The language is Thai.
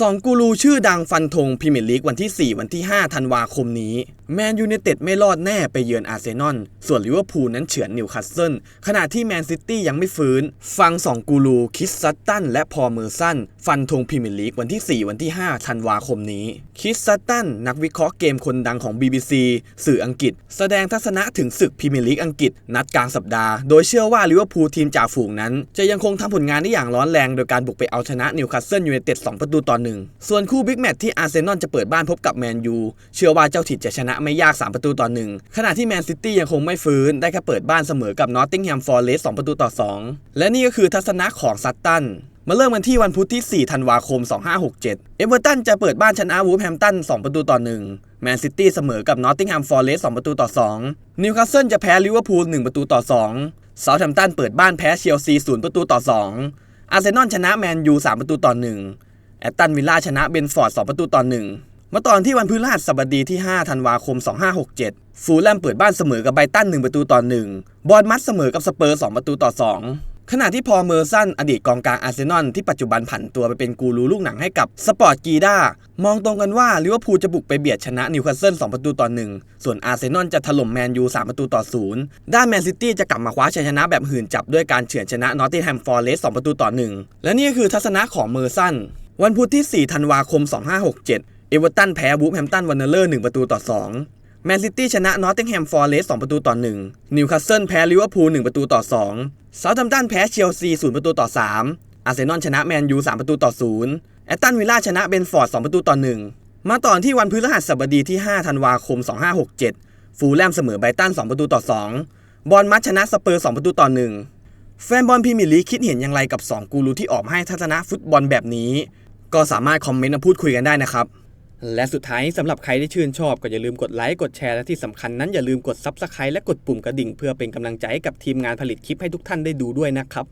สองกูรูชื่อดังฟันธงพรีเมียร์ลีกวันที่ 4 วันที่ 5 ธันวาคมนี้แมนยูไนเต็ดไม่รอดแน่ไปเยือนอาร์เซนอล ส่วนลิเวอร์พูลนั้นเฉือนนิวคาสเซิล ขณะที่แมนซิตี้ยังไม่ฟื้น ฟัง 2 กูรู คิสซัตตัน และพอเมอร์สัน ฟันธงพรีเมียร์ลีกวันที่ 4 วันที่ 5 ธันวาคมนี้ คิสซัตตัน นักวิเคราะห์เกมคนดังของ BBC สื่ออังกฤษ แสดงทัศนะถึงศึกพรีเมียร์ลีกอังกฤษ นัดกลางสัปดาห์ โดยเชื่อว่าลิเวอร์พูลทีมจ่าฝูงนั้น จะยังคงทำผลงานได้อย่างร้อนแรง โดยการบุกไปเอาชนะนิวคาสเซิลยูไนเต็ด2ประตูต่อหนึ่งส่วนคู่บิ๊กแมตช์ที่อาร์เซนอลจะเปิดบ้านพบกับแมนยูเชื่อว่าเจ้าถิ่นจะชนะะไม่ยาก 3 ประตูต่อหนึ่งขณะที่แมนซิตี้ยังคงไม่ฟื้นได้แค่เปิดบ้านเสมอกับนอตติงแฮมฟอร์เรสต์2ประตูต่อ 2 และนี่ก็คือทัศนะของซัตตันมาเริ่มกันที่วันพุธที่ 4 ธันวาคม 2567 เอเวอร์ตันจะเปิดบ้านชนะวูฟแฮมตัน 2 ประตูต่อ 1 แมนซิตี้เสมอกับนอตติงแฮมฟอร์เรสต์2ประตูต่อ 2 นิวคาสเซิลจะแพ้ลิเวอร์พูล 1 ประตูต่อ 2 เซาท์แฮมตันเปิดบ้านแพ้เชลซี 0 ประตูต่อ 2 อาร์เซนอลชนะแมนยู 3 ประตูต่อ 1 แอตตันวิลล่าชนะเบนฟอร์ด 2 ประตูต่อ 1 มาตอนที่วันพฤหัสบดีที่ 5 ธันวาคม 2567 ฟูลแลมเปิดบ้านเสมอกับไบตัน 1 ประตูต่อ 1 บอลมัดเสมอกับสเปอร์ 2 ประตูต่อ 2 ขณะที่พอเมอร์สันอดีตกองกลางอาร์เซนอลที่ปัจจุบันผันตัวไปเป็นกูรูลูกหนังให้กับสปอร์ตกีด้ามองตรงกันว่าลิเวอร์พูลจะบุกไปเบียดชนะนิวคาสเซิล 2 ประตูต่อ 1 ส่วนอาร์เซนอลจะถล่มแมนยู 3 ประตูต่อ 0 ด้านแมนซิตี้จะกลับมาคว้าชัยชนะแบบหื่นจับด้วยการเฉือนชนะนอตติงแฮมฟอร์เรสต์2ประตูต่อ 1 และนี่คือทัศนะของเมอร์สันวันพุธที่ 4 ธันวาคม 2567 เอเวอร์ตันแพ้วูฟแฮมตันวันเนอร์เลอร์1ประตูต่อ2แมนซิตี้ชนะนอตติงแฮมฟอร์เรสต์2ประตูต่อ1นิวคาสเซิลแพ้ลิเวอร์พูล1ประตูต่อ2เซาท์แฮมป์ตันแพ้เชลซี0ประตูต่อ3อาร์เซนอลชนะแมนยู3ประตูต่อ0แอตตันวิลล่าชนะเบนฟอร์ด2ประตูต่อ1มาต่อที่วันพฤหัสบดีที่ 5 ธันวาคม 2567 ฟูลแลมเสมอไบรตัน 2 ประตูต่อ 2 บอลมัดชนะสเปอร์ 2 ประตูต่อ 1 แฟนบอลพรีเมียร์ลีกคิดเห็นอย่างไรกับ 2 กูรูที่ออกมาให้ทัศนะฟุตบอลแบบนี้ ก็สามารถคอมเมนต์มาพูดคุยกันได้นะครับ และสุดท้ายสำหรับใครที่ชื่นชอบก็อย่าลืมกดไลค์กดแชร์และที่สำคัญนั้นอย่าลืมกดซับสไครต์และกดปุ่มกระดิ่งเพื่อเป็นกำลังใจให้กับทีมงานผลิตคลิปให้ทุกท่านได้ดูด้วยนะครับ